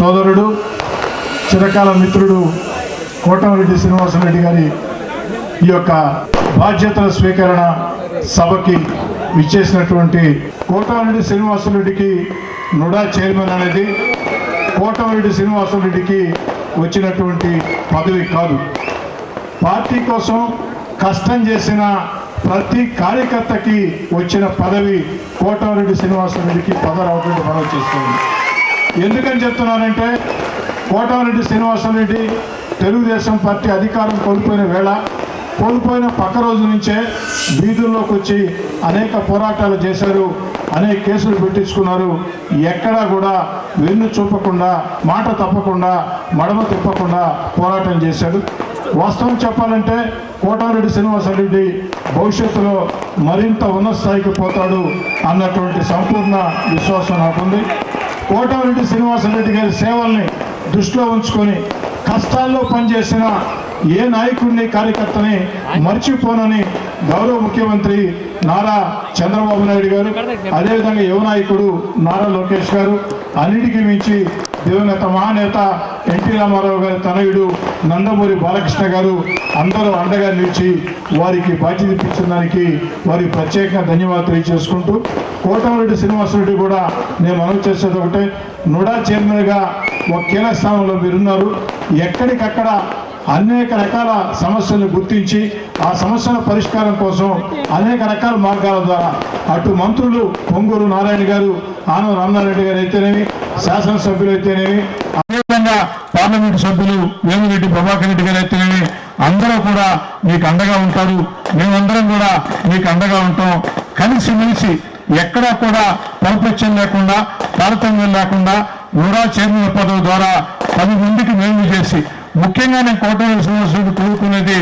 సోదరుడు చిరకాల మిత్రుడు కోటమిరెడ్డి శ్రీనివాసరెడ్డి గారి ఈ యొక్క బాధ్యతల స్వీకరణ సభకి విచ్చేసినటువంటి కోటమిరెడ్డి శ్రీనివాసరెడ్డికి నుడా చైర్మన్ అనేది కోటమిరెడ్డి శ్రీనివాసరెడ్డికి వచ్చినటువంటి పదవి కాదు. పార్టీ కోసం కష్టం చేసిన ప్రతి కార్యకర్తకి వచ్చిన పదవి కోటమిరెడ్డి శ్రీనివాసరెడ్డికి పదవి రావటువంటి మనం చేస్తుంది. ఎందుకని చెప్తున్నానంటే కోటమిరెడ్డి శ్రీనివాసరెడ్డి తెలుగుదేశం పార్టీ అధికారం కోల్పోయిన వేళ కోల్పోయిన పక్క రోజు నుంచే వీధుల్లోకి వచ్చి అనేక పోరాటాలు చేశారు అనేక కేసులు పెట్టించుకున్నారు. ఎక్కడా కూడా వెన్ను చూపకుండా మాట తప్పకుండా మడమ తిప్పకుండా పోరాటం చేశాడు. వాస్తవం చెప్పాలంటే కోటారెడ్డి శ్రీనివాసరెడ్డి భవిష్యత్తులో మరింత ఉన్నత స్థాయికి పోతాడు అన్నటువంటి సంపూర్ణ విశ్వాసం నాకుంది. కోటారెడ్డి శ్రీనివాసరెడ్డి గారి సేవల్ని దృష్టిలో ఉంచుకొని కష్టాల్లో పనిచేసిన ఏ నాయకుడిని కార్యకర్తని మర్చిపోనని గౌరవ ముఖ్యమంత్రి నారా చంద్రబాబు నాయుడు గారు అదేవిధంగా యువ నాయకుడు నారా లోకేష్ గారు అన్నిటికీ మించి దివంగత మహానేత ఎన్టీ రామారావు గారి తనయుడు నందమూరి బాలకృష్ణ గారు అందరూ అండగా నిలిచి వారికి బాధ్యత ఇప్పించిన దానికి ప్రత్యేకంగా ధన్యవాదాలు తెలియజేసుకుంటూ కోటమిరెడ్డి శ్రీనివాసరెడ్డి కూడా నేను మనవి చేసేది ఒకటే. నుడా చైర్మన్గా ఒక కీలక స్థానంలో మీరున్నారు. ఎక్కడికక్కడ అనేక రకాల సమస్యలను గుర్తించి ఆ సమస్యల పరిష్కారం కోసం అనేక రకాల మార్గాల ద్వారా అటు మంత్రులు పొంగూరు నారాయణ గారు ఆనవ రామనారాయణ గారు అయితేనేమి శాసనసభ్యులు అయితేనేమి అదేవిధంగా పార్లమెంటు సభ్యులు వేమిరెడ్డి ప్రభాకర్ రెడ్డి గారు అయితేనేమి అందరూ కూడా మీకు అండగా ఉంటారు. మేమందరం కూడా మీకు అండగా ఉంటాం. కలిసిమెలిసి ఎక్కడా కూడా పరపక్షం లేకుండా తారతమ్యం లేకుండా ఊరా చైర్మన్ పదవి ద్వారా పది మందికి మేలు చేసి ముఖ్యంగా నేను కోటమిరెడ్డి శ్రీనివాసరెడ్డి కోరుకునేది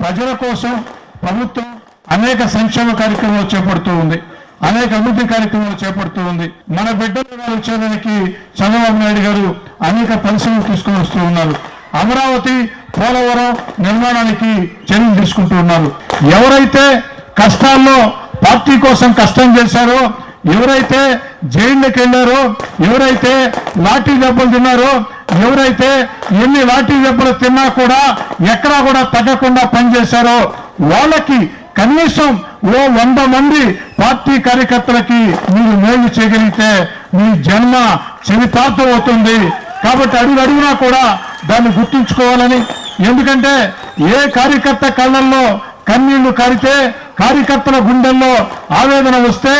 ప్రజల కోసం ప్రభుత్వం అనేక సంక్షేమ కార్యక్రమాలు చేపడుతూ ఉంది. అనేక అభివృద్ధి కార్యక్రమాలు చేపడుతూ ఉంది. మన బిడ్డలు వచ్చేదానికి చంద్రబాబు నాయుడు గారు అనేక పరిశ్రమలు తీసుకొని వస్తూ ఉన్నారు. అమరావతి పోలవరం నిర్మాణానికి చర్యలు తీసుకుంటూ ఉన్నారు. ఎవరైతే కష్టాల్లో పార్టీ కోసం కష్టం చేశారో ఎవరైతే జైళ్ళకి వెళ్ళారో ఎవరైతే లాఠీ దెబ్బలు తిన్నారో ఎవరైతే ఎన్ని లాఠీ దెబ్బలు తిన్నా కూడా ఎక్కడా కూడా తగ్గకుండా పనిచేశారో వాళ్ళకి కనీసం ఓ వంద మంది పార్టీ కార్యకర్తలకి మీరు మేలు చేయగలిగితే మీ జన్మ చరితార్థం అవుతుంది. కాబట్టి అడుగు అడుగునా కూడా దాన్ని గుర్తుంచుకోవాలని. ఎందుకంటే ఏ కార్యకర్త కళ్ళల్లో కన్నీళ్ళు కారితే కార్యకర్తల గుండెల్లో ఆవేదన వస్తే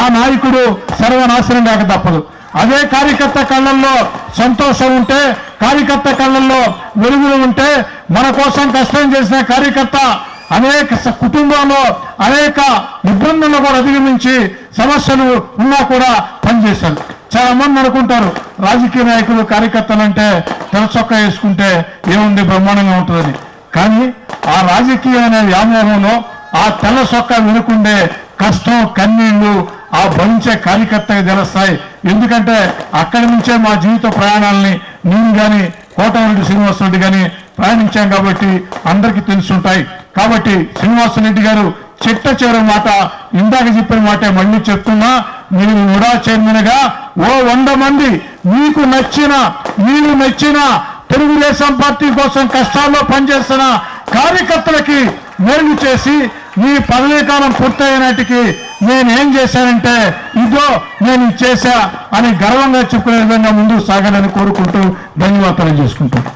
ఆ నాయకుడు సర్వనాశనం కాక తప్పదు. అదే కార్యకర్త కళ్ళల్లో సంతోషం ఉంటే కార్యకర్త కళ్ళల్లో వెలుగులు ఉంటే మన కోసం కష్టం చేసిన కార్యకర్త అనేక కుటుంబంలో అనేక ఇబ్బందులను కూడా అధిగమించి సమస్యలు ఉన్నా కూడా పనిచేశారు. చాలా మంది అనుకుంటారు రాజకీయ నాయకులు కార్యకర్తలు అంటే తెరచొక్క వేసుకుంటే ఏముంది బ్రహ్మాండంగా ఉంటుందని. కానీ ఆ రాజకీయం అనే వ్యామోహంలో ఆ తెల్ల సొక్క వెనుకుండే కష్టం కన్నీళ్ళు ఆ భరించే కార్యకర్తగా తెలుస్తాయి ఎందుకంటే అక్కడి నుంచే మా జీవిత ప్రయాణాలని నేను కానీ కోటమిరెడ్డి శ్రీనివాసరెడ్డి కానీ ప్రయాణించాం కాబట్టి అందరికీ తెలుసుంటాయి. కాబట్టి శ్రీనివాసరెడ్డి గారు చెట్ట చివరి మాట ఇందాక చెప్పిన మాట మళ్ళీ చెప్తున్నా మీరు ఉడా చైర్మన్గా ఓ వంద మంది మీకు నచ్చిన మీరు నచ్చిన తెలుగుదేశం పార్టీ కోసం కష్టాల్లో పనిచేస్తున్న కార్యకర్తలకి మేలు చేసి మీ పదవీ కాలం పూర్తయినటికి నేనేం చేశానంటే ఇదో నేను చేశా అని గర్వంగా చెప్పుకునే విధంగా ముందుకు సాగాలని కోరుకుంటూ ధన్యవాదాలు చేసుకుంటాను